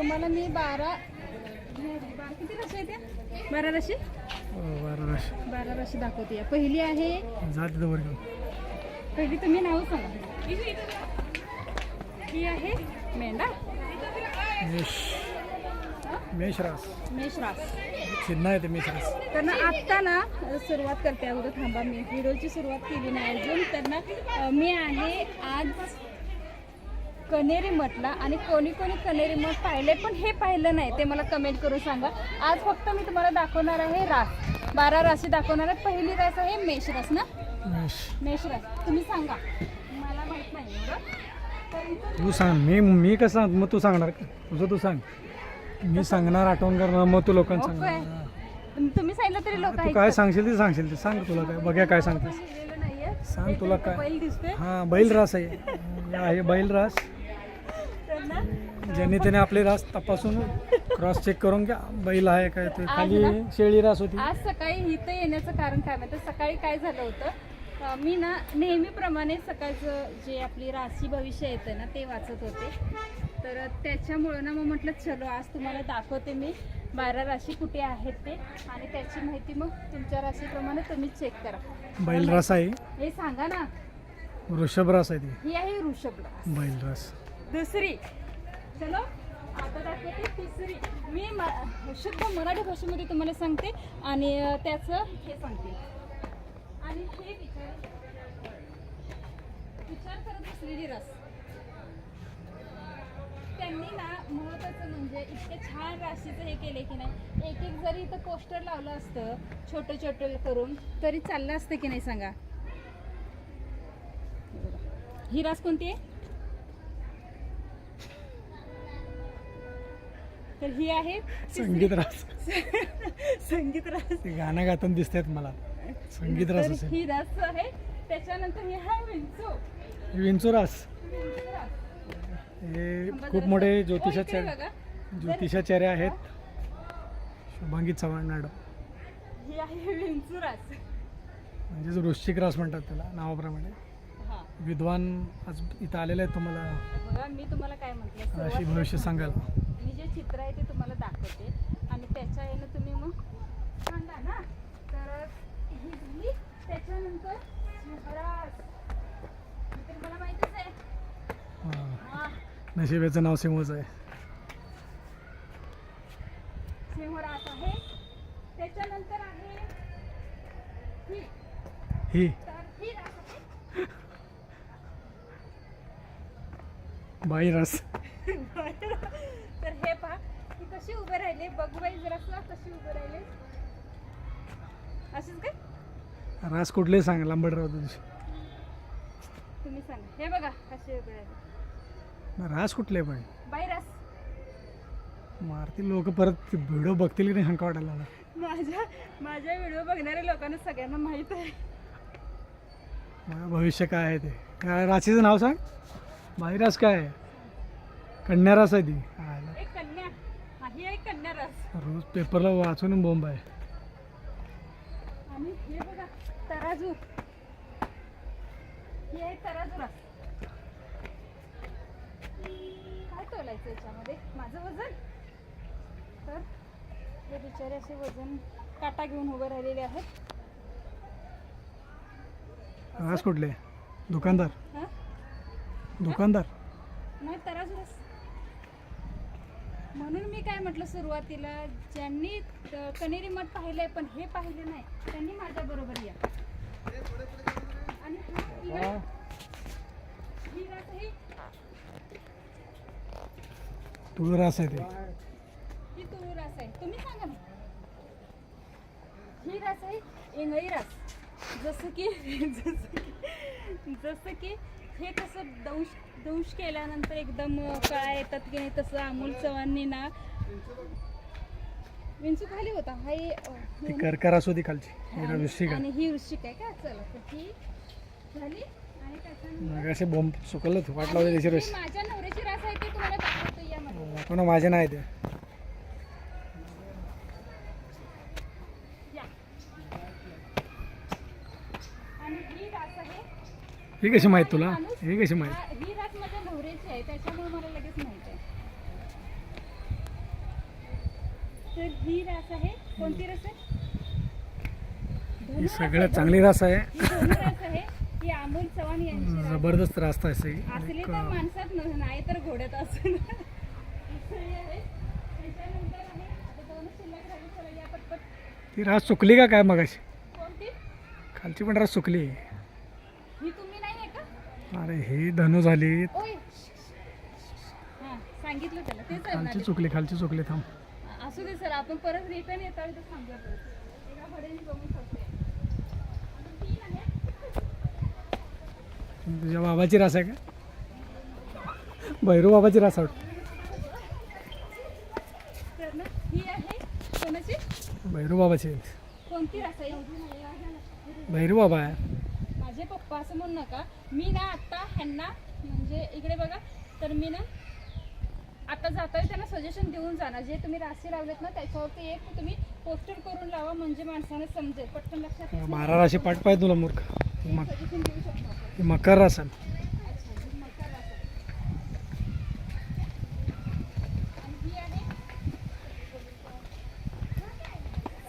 तुम्हाला मी बारा किती राशी आहे त्या बारा राशी बारा राशी बारा राशी दाखवते पहिली आहे पहिली तुम्ही नाव सांगा. ही आहे मेंढा. मेष. मेषरास. मेषरास. चिन्ह आहे ते मेषरास. तर ना आत्ता ना सुरुवात करते अगोदर थांबा. मी व्हिडिओची सुरुवात केली नाही अजून. तर ना अं, मी आहे आज कनेरी मठला आणि कोणी कोणी कनेरी मठ पाहिले पण हे पाहिलं नाही. ते मला कमेंट करून सांगा. आज फक्त मी तुम्हाला दाखवणार आहे रास. बारा राशी दाखवणार आहे. पहिली रास आहे मेषरास ना? मेष. मेषरास तुम्ही सांगा. मला माहीत नाही तू सांग. मी मी कसं सांग मग तू सांगणार का? तुझं तू सांग. मी सांगणार आठवण करणार मग तू लोकांना ओके. सांगणार तुम्ही सांगितलं तरी लोक तू काय सांगशील ते सांगशील ते. सांग तुला काय. बघ्या काय सांगतेस. सांग तुला काय. बैल दिसते हा बैल रास आहे. हे बैल रास. ना ज्यांनी त्याने आपले रास तपासून क्रॉस चेक करून घ्या. बैल आहे काय ते. खाली शेळी रास होती. आज सकाळी इथं येण्याचं कारण काय माहिती? सकाळी काय झालं होतं? अं, मी ना नेहमीप्रमाणे सकाळचं जे आपली राशी भविष्य येतं ना ते वाचत होते. तर त्याच्यामुळं ना मग म्हटलं चलो आज तुम्हाला दाखवते मी बारा राशी कुठे आहेत ते आणि त्याची माहिती मग तुमच्या राशीप्रमाणे तुम्ही चेक करा. बैल रास आहे. हे सांगा ना. वृषभ रास आहे ती. ही आहे वृषभ रास. बैल रास. दुसरी. चलो आता दाखवते तिसरी. मी म- शुद्ध मराठी भाषेमध्ये तुम्हाला सांगते आणि त्याचं हे सांगते. आणि हे विचार विचार करत असलेली रस. त्यांनी ना महत्वाचं म्हणजे इतके छान राशीचं हे केले की नाही. एक एक जरी इथं पोस्टर लावलं असतं छोटं छोटं करून तरी चाललं असतं की नाही सांगा? ही रास कोणती आहे? तर ही आहे संगीत रास. संगीत रास. गाणं गाताना दिसतात मला संगीत रास ही रास आहे. त्याच्यानंतर ही आहे विंचू. विंचू रास. हे खूप. मोठे ज्योतिषाचार्य. ज्योतिषाचार्य आहेत. शुभांगी चव्हाण मॅडम. ही आहे विंचू रास. म्हणजेच वृश्चिक रास म्हणतात त्याला नावाप्रमाणे. विद्वान आज इथं आलेले आहेत तुम्हाला. मी तुम्हाला काय म्हटलं भविष्य जे चित्र आहे ते तुम्हाला दाखवते. आणि त्याच्या यानं तुम्ही मग सांगा ना. तर ही झाली त्याच्यानंतर मला माहितीच आहे. नशिबेचं नाव सिंहच आहे. सिंहराज आहे. त्याच्यानंतर आहे ही. बाई रास तर हे पहा की कशी उभे राहिले. बघूबाई जरासं कशी उभे राहिले. असेच काय? रास कुठले सांग लांबडराव तुझी तुम्ही सांगा. हे बघा कसे उभे राहिले. रास कुठले पण बाई रास मारतील लोक परत व्हिडिओ बघतील की नाही हंका वाटायला. माझ्या माझ्या व्हिडिओ बघणाऱ्या लोकांना सगळ्यांना माहीत आहे. माझं भविष्य काय आहे ते? काय राशीचं नाव सांग. बाई रास काय आहे? कन्या रास आहे ती. रोज पेपरला वाचून बोंब आहे. आणि हे बघा तराजू. ही आहे काय तोलायचं याच्यामध्ये? माझं वजन? तर हे बिचारे असे वजन काटा घेऊन उभे राहिलेले आहेत. रास कुठले? दुकानदार? हा? दुकानदार? नाही तराजू रास म्हणून मी काय म्हटलं सुरुवातीला ज्यांनी कनेरी मठ पाहिलंय पण हे पाहिले नाही त्यांनी माझ्या बरोबर या. आणि हा ही रास आहे. तुझं रास आहे ते. ही तुळू रास आहे. तुम्ही सांगा ना. ही रास आहे इंगळी रास. जसं की जसं की जसं की हे कसं दंश दंश केल्यानंतर एकदम कळा येतात की नाही तसं अमोल चव्हाणनी ना विंचू खाली होता. हा हे, अ, ती हे ना. करकरास होती खालची आणि ही वृश्चिक आहे का? चला तर ही झाली. आणि असे बोंब चुकलं वाट लावले त्याची ही रस माझ्या नवऱ्याची रास आहे ते तुम्हाला दाखवतो यामध्ये कोणा माझे नाही ते या. आणि ही रास आहे. ही कशी माहीत तुला? ही कशी माहीत? हा, रास माझ्या नवऱ्याची आहे त्याच्यामुळे मला लगेच माहीत आहे. तर ही रास आहे कोणती रस आहे? ही सगळ्यात आहे. चांगली रास आहे. ही आहे. ही अमोल चव्हाण यांची रास आहे. जबरदस्त रास्ता आहे सगळी. असली तर माणसात न- नाही तर घोड्यात असून. असंही आहे. त्याच्यानंतर आहे आता दोन शिल्लक राहिली चला या पटपट. ती रास चुकली का काय मगाशी? कोणती? खालची पण रास चुकली ही तुम्ही नाही आहे का अरे हे धनु झाली ओय सांगितलं त्याला तेच आहे खालची म्हणाले. चुकली खालची चुकली थांब. असू दे सर आपण परत रिटर्न येतो तर थांबूया परत. एका तुझ्या बाबाची रास आहे का? भैरू बाबाची रास वाटत. तर ना ही आहे कोणाची? भैरू बाबाची. कोणती भैरू बाबा आहे. माझे पप्पा असं म्हणू नका. मी ना आत्ता ह्यांना म्हणजे इकडे बघा तर मी ना आता जाताना त्यांना सजेशन देऊन जाणार. जे तुम्ही राशी लावलेत ना त्याच्यावरती एक तुम्ही पोस्टर करून लावा म्हणजे माणसाने समजेल. पटकन लक्षात येईल. बारा राशी पाठ पाहिजे तुला मूर्ख. मक सजेशन देऊ शकतो. आपण मकर रास आहे अच्छा ही मकर रास आहे. आणि ही आहे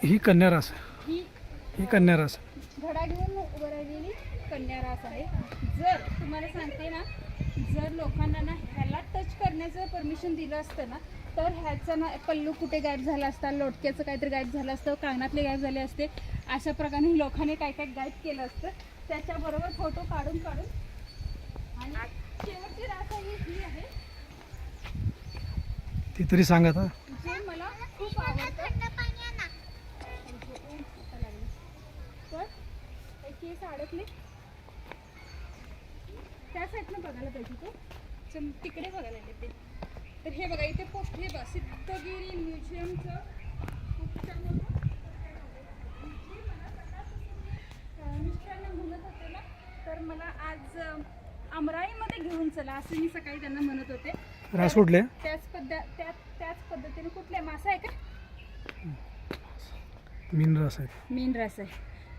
ही कन्या रास. ही ही कन्या रास आहे. घडा घेऊन उभं राहिलेली कन्या रास आहे. जर तुम्हाला सांगते ना जर लोकांना ना ह्याला टच करण्याचं परमिशन दिलं असतं ना तर ह्याचं ना पल्लू कुठे गायब झाला असता लोटक्याचं काहीतरी गायब झालं असतं कानातले गायब झाले असते अशा प्रकारे लोकांनी काय काय गायब केलं असतं. त्याच्याबरोबर फोटो काढून काढून आणि शेवटची रास आहे ही आहे. ती तरी सांग आता. जे मला खूप आवडतं. तर एक केस अडकले त्या साईडनं बघायला पाहिजे तो चल, तिकडे बघायला येते तर हे बघा इथे पोस्ट हे बघा सिद्धगिरी म्युझियमचं मिस्टरांना म्हणत होते ना तर मला आज अमराईमध्ये घेऊन चला असं मी सकाळी त्यांना म्हणत होते. रास कुठले? त्याच पद्धत त्या त्याच पद्धतीने कुठल्या मासा आहे का? मीन रास आहे मीन रास आहे.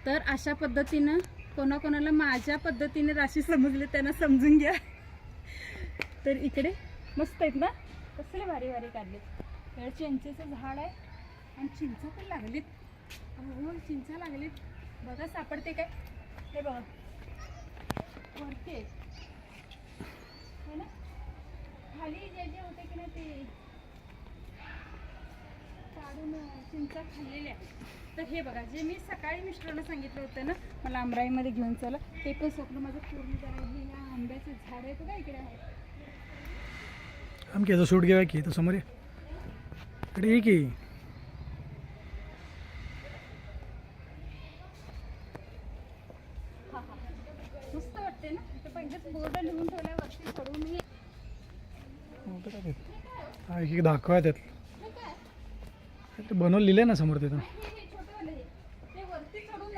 तर अशा पद्धतीनं कोणाकोणाला माझ्या पद्धतीने राशी समजले त्यांना समजून घ्या. तर इकडे मस्त आहेत ना? कसले भारी भारी काढलेत. तर चिंचेचं झाड आहे आणि चिंचा पण लागलीत. हो चिंचा लागलीत. बघा सापडते काय? हे बघा. वरती आहे. ना? खाली जे जे होते की नाही ते काढून चिंचा खाल्लेल्या तर हे बघा जे मी सकाळी मिस्टरांना सांगितलं होतं ना मला आमराईमध्ये घेऊन चला. ते पण स्वप्न माझं पूर्ण करायचं या आंब्याचं झाड आहे बघा इकडे. आहे आम की शूट की? तो समोर इकडे की. मस्त वाटते ना? पहिलेच बोर्ड लिहून ठेवल्या वरती दाखवा त्यात. ते बनवून लिहिले ना समोर तिथं.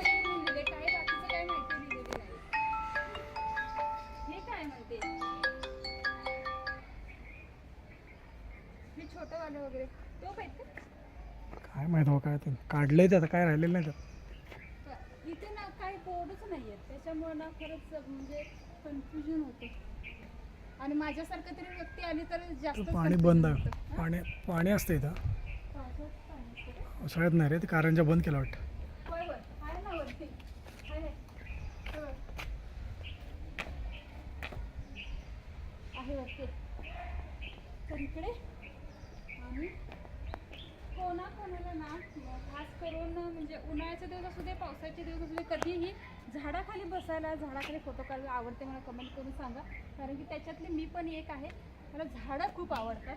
काय माहिती हे काय म्हणते छोटंवालं वगैरे तो काढलंय ते आता काय राहिलेलं नाही त्यात. इथे ना काही बोर्डच नाही आहेत त्याच्यामुळे ना खरंच म्हणजे कन्फ्युजन होतं. आणि माझ्यासारखं तरी व्यक्ती आली तर जास्त तर पाणी बंद आहे. पाणी पाणी असतं इथं. सगळ्यात नाही रे ते कारंजा बंद केला वाटतं. होय होय आहे ना वरती आहे होय. तर इकडे आणि कोणा कोणाला ना खास करून म्हणजे उन्हाळ्याचे दिवस असू दे पावसाचे दिवस असू दे कधीही झाडाखाली बसायला झाडाखाली फोटो काढायला आवडते मला कमेंट करून सांगा. कारण की त्याच्यातली मी पण एक आहे. मला झाडं खूप आवडतात.